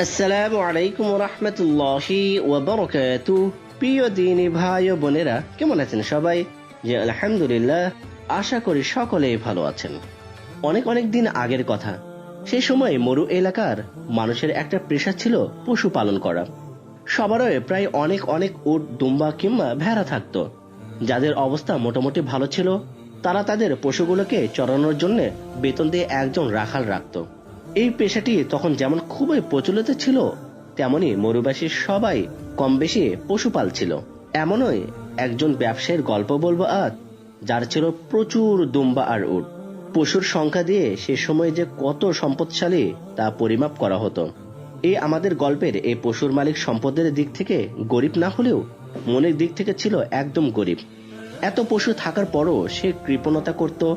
আসসালামু আলাইকুম রহমতুল্লাহি ওবরকাতু। প্রিয় দিনী ভাই ও বোনেরা, কেমন আছেন সবাই? যে আলহামদুলিল্লাহ, আশা করি সকলেই ভালো আছেন। অনেক অনেক দিন আগের কথা। সেই সময় মরু এলাকার মানুষের একটা পেশা ছিল পশু পালন করা। সবারই প্রায় অনেক অনেক উট, দুম্বা কিংবা ভেড়া থাকতো। যাদের অবস্থা মোটামুটি ভালো ছিল, তারা তাদের পশুগুলোকে চড়ানোর জন্য বেতন দিয়ে একজন রাখাল রাখতো। এই পেশাটি তখন যেমন খুবই প্রচলিত ছিল, তেমনি মরুবাসীর সবাই কম বেশি পশুপাল ছিল। এমনই একজন ব্যবসায়ীর গল্প বলব আজ, যার ছিল প্রচুর দুম্বা আর উট। পশুর সংখ্যা দিয়ে সে সময় যে কত সম্পদশালী তা পরিমাপ করা হতো। এই আমাদের গল্পের এই পশুর মালিক সম্পদের দিক থেকে গরিব না হলেও মনের দিক থেকে ছিল একদম গরিব। এত পশু থাকার পরও সে কৃপণতা করত,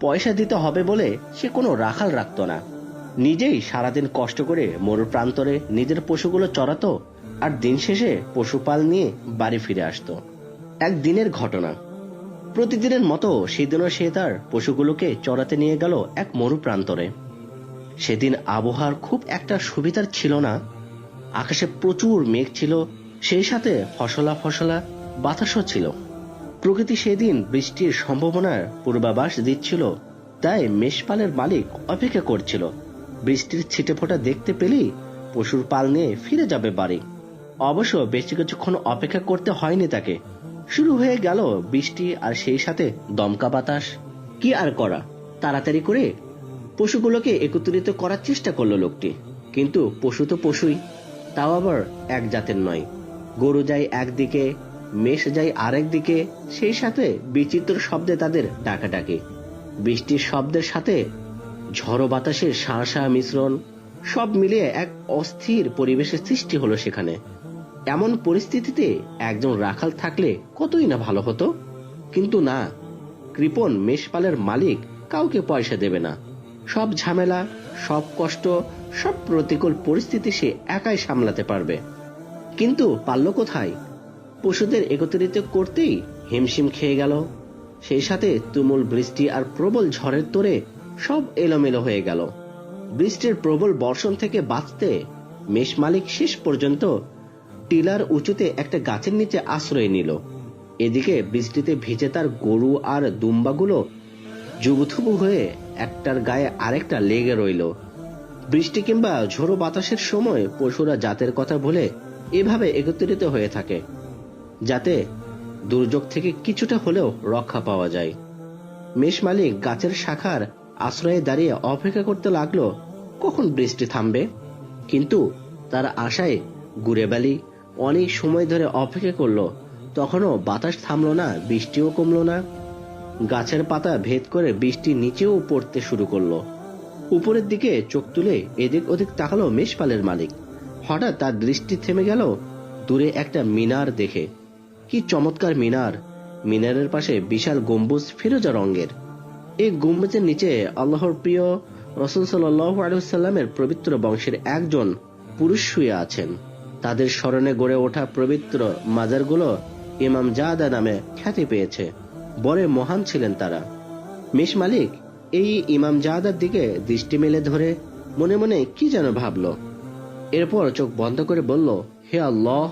পয়সা দিতে হবে বলে সে কোনো রাখাল রাখতো না। নিজেই সারাদিন কষ্ট করে মরু প্রান্তরে নিজের পশুগুলো চড়াতো আর দিন শেষে পশুপাল নিয়ে বাড়ি ফিরে আসতো। একদিনের ঘটনা। প্রতিদিনের মতো সেদিনও সে তার পশুগুলোকে চড়াতে নিয়ে গেল এক মরু প্রান্তরে। সেদিন আবহাওয়ার খুব একটা সুবিধার ছিল না। আকাশে প্রচুর মেঘ ছিল, সেই সাথে ফসলা ফসলা, বাতাসও ছিল। প্রকৃতি সেদিন বৃষ্টির সম্ভাবনার পূর্বাভাস দিচ্ছিল, তাই মেষপালের মালিক অপেক্ষা করছিল। বৃষ্টির ছিটে ফোটা দেখতে পেলেই পশুর পাল নিয়ে ফিরে যাবে বাড়ি। অবশ্য বেশি কিছুক্ষণ অপেক্ষা করতে হয়নি তাকে। শুরু হয়ে গেল বৃষ্টি আর সেই সাথে দমকা বাতাস। কি আর করা? তাড়াতাড়ি করে পশুগুলোকে একত্রিত করার চেষ্টা করল লোকটি। কিন্তু পশু তো পশুই, তাও আবার এক জাতের নয়। গরু যায় একদিকে, মেষ যায় আরেক দিকে সেই সাথে বিচিত্র শব্দে তাদের ডাকাডাকি। বৃষ্টির শব্দের সাথে ঝড়ো বাতাসের শাঁসা মিশ্রণ সব মিলিয়ে এক অস্থির পরিবেশের সৃষ্টি হলো সেখানে। এমন পরিস্থিতিতে একজন রাখাল থাকলে কতই না ভালো হতো? কিন্তু না, কৃপন মেষপালের মালিক কাউকে পয়সা দেবে না। সব ঝামেলা, সব কষ্ট, সব প্রতিকূল পরিস্থিতি সে একাই সামলাতে পারবে। কিন্তু পারল কোথায়? পশুদের একত্রিত করতেই হিমশিম খেয়ে গেল। সেই সাথে তুমুল বৃষ্টি আর প্রবল ঝড়ের তোরে সব এলোমেলো হয়ে গেল। বৃষ্টির প্রবল বর্ষণ থেকে বাঁচতে মেষ মালিক শেষ পর্যন্ত টিলার উঁচুতে একটা গাছের নিচে আশ্রয় নিল। এদিকে বৃষ্টিতে ভিজে তার গরু আর দুম্বাগুলো জুবুথুবু হয়ে একটার গায়ে আরেকটা লেগে রইল। বৃষ্টি কিংবা ঝোড়ো বাতাসের সময় পশুরা জাতের কথা বলে এভাবে একত্রিত হয়ে থাকে, যাতে দুর্যোগ থেকে কিছুটা হলেও রক্ষা পাওয়া যায়। মেষ মালিক গাছের শাখার আশ্রয়ে দাঁড়িয়ে অপেক্ষা করতে লাগল, কখন বৃষ্টি থামবে? কিন্তু তার আশায় ঘুরে বেলি অনেক সময় ধরে অপেক্ষা করল, তখনও বাতাস থামলো না, বৃষ্টিও কমলো না। গাছের পাতা ভেদ করে বৃষ্টি নিচেও পড়তে শুরু করল। উপরের দিকে চোখ তুলে এদিক ওদিক তাকালো মেষপালের মালিক। হঠাৎ তার দৃষ্টি থেমে গেল দূরে একটা মিনার দেখে। কি চমৎকার মিনার! মিনারের পাশে বিশাল গম্বুজ ফিরোজা রঙের। এই গম্বুজের নিচে আল্লাহর প্রিয় রসুল সাল্লামের পবিত্র বংশের একজন পুরুষ শুয়ে আছেন। তাদের স্মরণে গড়ে ওঠা পবিত্র মাজারগুলো ইমাম জাদা নামে খ্যাতি পেয়েছে। বড় মহান ছিলেন তারা। মিস মালিক, এই ইমাম জাহাদার দিকে দৃষ্টি মেলে ধরে মনে মনে কি যেন ভাবল। এরপর চোখ বন্ধ করে বলল, হে আল্লাহ,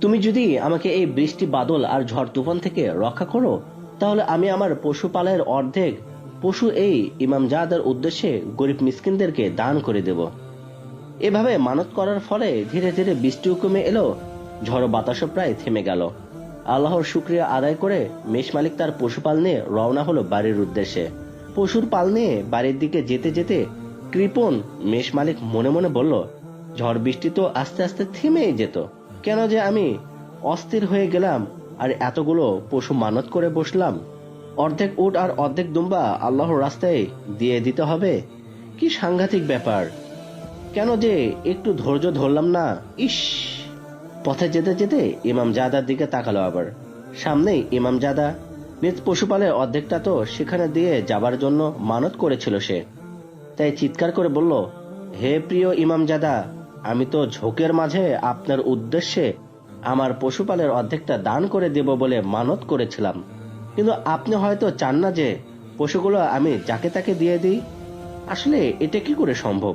তুমি যদি আমাকে এই বৃষ্টি, বাদল আর ঝড়, তুফান থেকে রক্ষা করো, তাহলে আমি আমার পশুপালের অর্ধেক পশু এই ইমাম জাহাদার উদ্দেশ্যে গরিব মিসকিনদেরকে দান করে দেব। এভাবে মানত করার ফলে ধীরে ধীরে বৃষ্টিও কমে এলো, ঝড় বাতাসও প্রায় থেমে গেল। আল্লাহর শুক্রিয়া আদায় করে মেষ মালিক তার পশুপাল নিয়ে রওনা হলো বাড়ির উদ্দেশ্যে। পশুর পাল নিয়ে বাড়ির দিকে যেতে যেতে কৃপন মেষ মালিক মনে মনে বলল, ঝড় বৃষ্টি তো আস্তে আস্তে থেমেই যেত। কেন যে আমি অস্থির হয়ে গেলাম আর এতগুলো পশু মানত করে বসলাম অর্ধেক উট আর অর্ধেক দুম্বা আল্লাহর রাস্তায় দিয়ে দিতে হবে? কি সাংঘাতিক ব্যাপার। কেন যে একটু ধৈর্য ধরলাম না, ইস। পথে যেতে যেতে ইমাম জাদার দিকে তাকালো আবার। সামনেই ইমাম জাদা, নিজ পশুপালের অর্ধেকটা তো সেখানে দিয়ে যাবার জন্য মানত করেছিল সে। তাই চিৎকার করে বলল, হে প্রিয় ইমাম জাদা, আমি তো ঝোঁকের মাঝে আপনার উদ্দেশ্যে আমার পশুপালের অর্ধেকটা দান করে দেব বলে মানত করেছিলাম। কিন্তু আপনি হয়তো চান না যে পশুগুলো আমি যাকে তাকে দিয়ে দিই। আসলে এটা কি করে সম্ভব?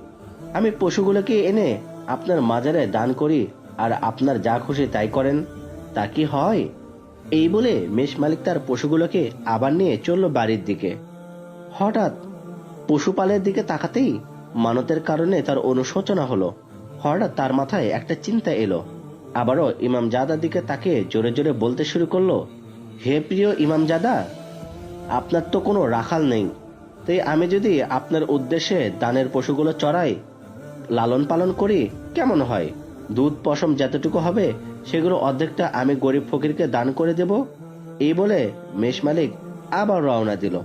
আমি পশুগুলোকে এনে আপনার মাজারে দান করি আর আপনার যা খুশি তাই করেন। তা কি হয়? এই বলে মেষ মালিক তার পশুগুলোকে আবার নিয়ে চলল বাড়ির দিকে। হঠাৎ পশুপালের দিকে তাকাতেই মানতের কারণে তার অনুশোচনা হলো। হঠাৎ তার মাথায় একটা চিন্তা এলো। আবারও ইমাম জাদার দিকে তাকে জোরে জোরে বলতে শুরু করল হে প্রিয় ইমাম জাদা আপনার তো কোনো রাখাল নেই। তাই আমি যদি আপনার উদ্দেশ্যে দানের পশুগুলো চড়াই লালন পালন করি, কেমন হয়? দুধ, পশম যতটুকু হবে, সেগুলো অর্ধেকটা আমি গরিব ফকিরকে দান করে দেব। এই বলে মেষ মালিক আবার রওনা দিল।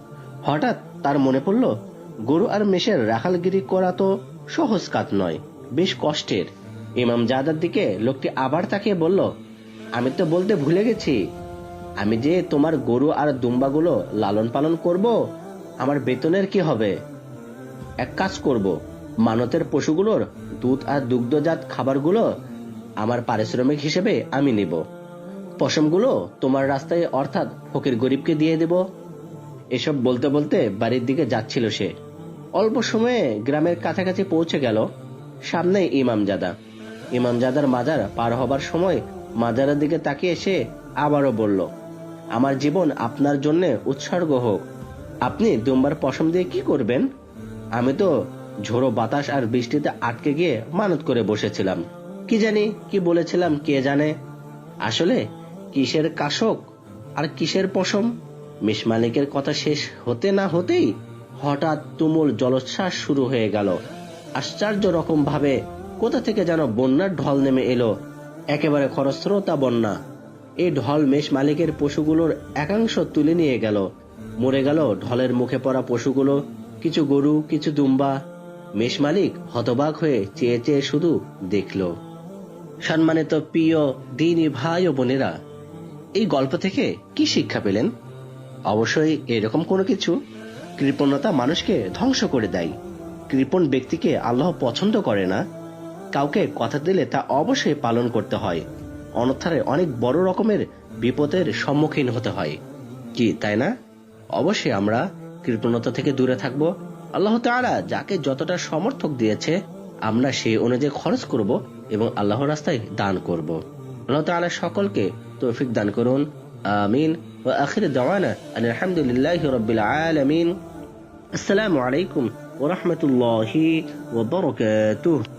হঠাৎ তার মনে পড়ল, গরু আর মেষের রাখালগিরি করা তো সহজ কাজ নয়, বেশ কষ্টের। ইমাম জাদার দিকে লোকটি আবার তাকে বলল, আমি তো বলতে ভুলে গেছি আমি যে তোমার গরু আর দুম্বাগুলো লালন পালন করব, আমার বেতনের কি হবে? এক কাজ করব, মানতের পশুগুলোর দুধ আর দুগ্ধজাত খাবারগুলো আমার পারিশ্রমিক হিসেবে আমি নেব। পশমগুলো তোমার রাস্তায় অর্থাৎ ফকির গরিবকে দিয়ে দেব। এসব বলতে বলতে বাড়ির দিকে যাচ্ছিল সে। অল্প সময়ে গ্রামের কাছাকাছি পৌঁছে গেল সামনে ইমামজাদা। ইমামজাদার মাজার পার হবার সময় মাজারের দিকে তাকিয়ে সে আবারও বলল আমার জীবন আপনার জন্য উৎসর্গ হোক। আপনি দুম্বার পশম দিয়ে কি করবেন? আমি তো ঝোড়ো বাতাস আর বৃষ্টিতে আটকে গিয়ে মানত করে বসেছিলাম। কি জানি, কি বলেছিলাম, কে জানে? আসলে কিসের কাশক আর কিসের পশম? মিস মালিকের কথা শেষ হতে না হতেই হঠাৎ তুমুল জলোচ্ছ্বাস শুরু হয়ে গেল। আশ্চর্য রকম ভাবে কোথা থেকে যেন বন্যার ঢল নেমে এলো। একেবারে খরস্রোতা বন্যা। এই ঢল মেষ মালিকের পশুগুলোর একাংশ তুলে নিয়ে গেল। মরে গেল ঢলের মুখে পড়া পশুগুলো, কিছু গরু, কিছু দুম্বা। মেষ মালিক হতবাক হয়ে চেয়ে চেয়ে শুধু দেখল। সম্মানিত প্রিয় দিনী ভাই ও বোনেরা, এই গল্প থেকে কি শিক্ষা পেলেন? অবশ্যই এরকম কোনো কিছু। কৃপণতা মানুষকে ধ্বংস করে দেয়। কৃপণ ব্যক্তিকে আল্লাহ পছন্দ করে না। কাউকে কথা দিলে তা অবশ্যই পালন করতে হয়। অন্যথায় অনেক বড় রকমের বিপদের সম্মুখীন হতে হয়। কি, তাই না? অবশ্যই আমরা কৃপণতা থেকে দূরে থাকব। আল্লাহ তাআলা যাকে যতটা সমর্থক দিয়েছে, আমরা সেই অনুযায়ী খরচ করব এবং আল্লাহ রাস্তায় দান করব। আল্লাহ তাআলা সকলকে তৌফিক দান করুন। আমিন। ও আখির দাওয়ানা আলহামদুলিল্লাহি রাব্বিল আলামিন। আসসালামু আলাইকুম ওয়া রাহমাতুল্লাহি ওয়া বারাকাতুহু।